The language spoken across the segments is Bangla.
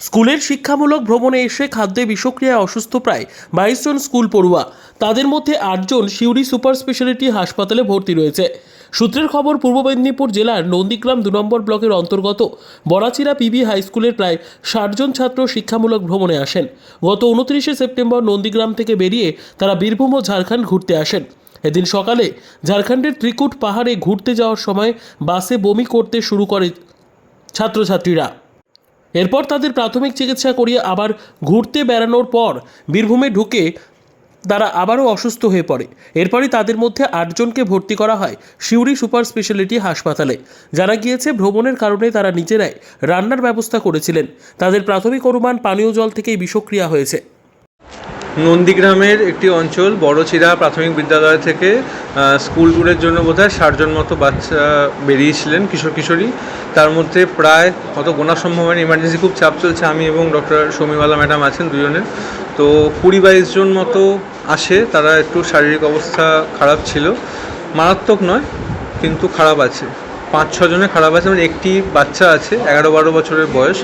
স্কুলের শিক্ষামূলক ভ্রমণে এসে খাদ্যে বিষক্রিয়ায় অসুস্থ প্রায় বাইশ জন স্কুল পড়ুয়া। তাদের মধ্যে আটজন সিউড়ি সুপার স্পেশালিটি হাসপাতালে ভর্তি রয়েছে। সূত্রের খবর, পূর্ব মেদিনীপুর জেলার নন্দীগ্রাম দু নম্বর ব্লকের অন্তর্গত বরাচিরা পিবি হাই স্কুলের প্রায় ষাটজন ছাত্র শিক্ষামূলক ভ্রমণে আসেন। গত উনত্রিশে সেপ্টেম্বর নন্দীগ্রাম থেকে বেরিয়ে তারা বীরভূম ও ঝাড়খণ্ড ঘুরতে আসেন। এদিন সকালে ঝাড়খণ্ডের ত্রিকুট পাহাড়ে ঘুরতে যাওয়ার সময় বাসে বমি করতে শুরু করে ছাত্রছাত্রীরা। এরপর তাদের প্রাথমিক চিকিৎসা করিয়ে আবার ঘুরতে বেড়ানোর পর বীরভূমে ঢুকে তারা আবারও অসুস্থ হয়ে পড়ে। এরপরই তাদের মধ্যে আটজনকে ভর্তি করা হয় সিউড়ি সুপার স্পেশালিটি হাসপাতালে। যারা গিয়েছে, ভ্রমণের কারণে তারা নিজেরাই রান্নার ব্যবস্থা করেছিলেন। তাদের প্রাথমিক অনুমান পানীয় জল থেকেই বিষক্রিয়া হয়েছে। নন্দীগ্রামের একটি অঞ্চল বড়চিরা প্রাথমিক বিদ্যালয় থেকে স্কুল ট্যুরের জন্য বোধহয় ষাটজন মতো বাচ্চা বেরিয়েছিলেন, কিশোর কিশোরী। তার মধ্যে প্রায় অত গোনা সম্ভব হয়নি ইমার্জেন্সি খুব চাপ চলছে। আমি এবং ডক্টর শমীওয়ালা ম্যাডাম আছেন দুজনের তো কুড়ি বাইশ জন মতো আসে, তারা একটু শারীরিক অবস্থা খারাপ ছিল। মারাত্মক নয়, কিন্তু খারাপ আছে। পাঁচ ছজনে খারাপ আছে মানে একটি বাচ্চা আছে এগারো বারো বছরের বয়স।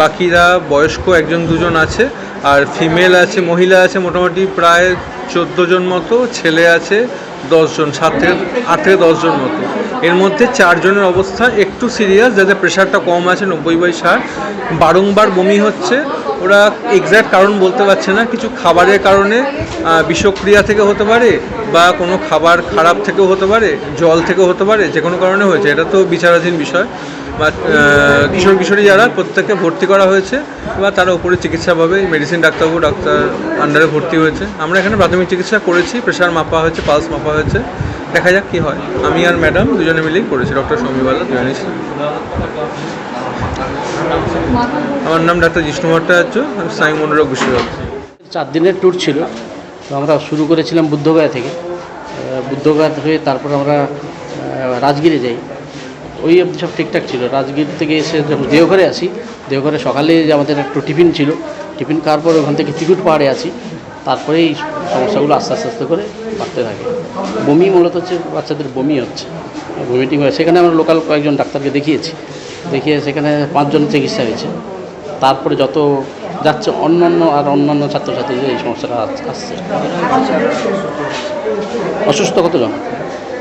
বাকিরা বয়স্ক একজন, দুজন আছে। আর ফিমেল আছে, মহিলা আছে, মোটামুটি প্রায় চোদ্দ জন মতো ছেলে আছে। দশজন সাত থেকে আট থেকে দশজন মতো। এর মধ্যে চারজনের অবস্থা একটু সিরিয়াস যাদের প্রেশারটা কম আছে, নব্বই বাই ষাট। বারংবার বমি হচ্ছে, ওরা এক্স্যাক্ট কারণ বলতে পারছে না। কিছু খাবারের কারণে বিষক্রিয়া থেকে হতে পারে বা কোনো খাবার খারাপ থেকেও হতে পারে, জল থেকেও হতে পারে যে কোনো কারণে হয়েছে। এটা তো বিচারাধীন বিষয়। বা কিশোর কিশোরী যারা প্রত্যেককে ভর্তি করা হয়েছে বা তারা উপরে চিকিৎসা পাবে। মেডিসিন ডাক্তারবাবু, ডাক্তার আন্ডারে ভর্তি হয়েছে। আমরা এখানে প্রাথমিক চিকিৎসা করেছি প্রেশার মাপা হয়েছে পালস মাপা হয়েছে। দেখা যাক কী হয়। আমি আর ম্যাডাম দুজনে মিলেই করেছি ডক্টর সমীবালা ছিলেন আমার নাম ডাক্তার জিষ্ণু ভট্টাচার্য, আমি স্নায়ু মনোরোগ বিশেষজ্ঞ চার দিনের ট্যুর ছিল। তো আমরা শুরু করেছিলাম বুদ্ধগয়া থেকে। বুদ্ধগয়া হয়ে তারপর আমরা রাজগিরে যাই। ওই সব ঠিকঠাক ছিল। রাজগির থেকে এসে যখন দেওঘরে আসি, দেওঘরে সকালে যে আমাদের একটু টিফিন ছিল, টিফিন খাওয়ার পর ওখান থেকে টিকুট পাহাড়ে আসি। তারপরে এই সমস্যাগুলো আস্তে আস্তে আস্তে করে বাড়তে থাকে। বমি মূলত হচ্ছে বাচ্চাদের বমি হচ্ছে। ভমিটিং হয়। সেখানে আমরা লোকাল কয়েকজন ডাক্তারকে দেখিয়েছি। দেখিয়ে সেখানে পাঁচজন চিকিৎসা হয়েছে। তারপরে যত যাচ্ছে অন্যান্য আর অন্যান্য ছাত্রছাত্রীদের এই সমস্যাটা আস- আসছে। অসুস্থ কতজন?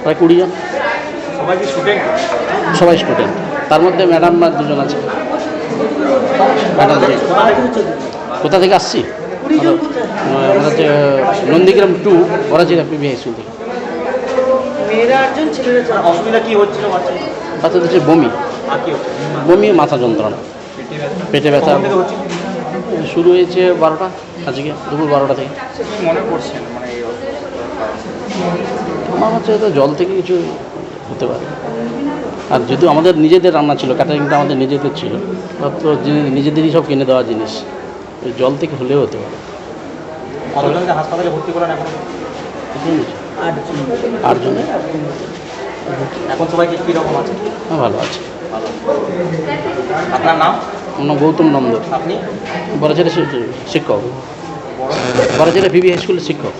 প্রায় কুড়ি জন। সবাই স্টুডেন্ট তার মধ্যে ম্যাডাম দুজন আছে। ম্যাডাম কোথা থেকে? আসছি? আমরা Nandigram to Barajira PB high school থেকে। বাচ্চাদের হচ্ছে বমি। বমি মাথা যন্ত্রণা। পেটে ব্যথা। শুরু হয়েছে বারোটা আজকে দুপুর বারোটা থেকে। মনে করছেন মানে আমার হচ্ছে জল থেকে কিছু হতে পারে। আর যেহেতু আমাদের নিজেদের রান্না ছিল ক্যাটারিংটা আমাদের নিজেদের ছিল তো নিজেদেরই সব কিনে দেওয়া জিনিস জল থেকে হলেও হতে পারে। কতজনকে হাসপাতালে ভর্তি করেন এখন? আটজন। এখন সবাইকে কী রকম আছে? হ্যাঁ ভালো আছে। আপনার নাম? আমার গৌতম নন্দ আপনি? বড় ছেলে শিক্ষক। বড় ছেলে বিবি হাই স্কুলের শিক্ষক।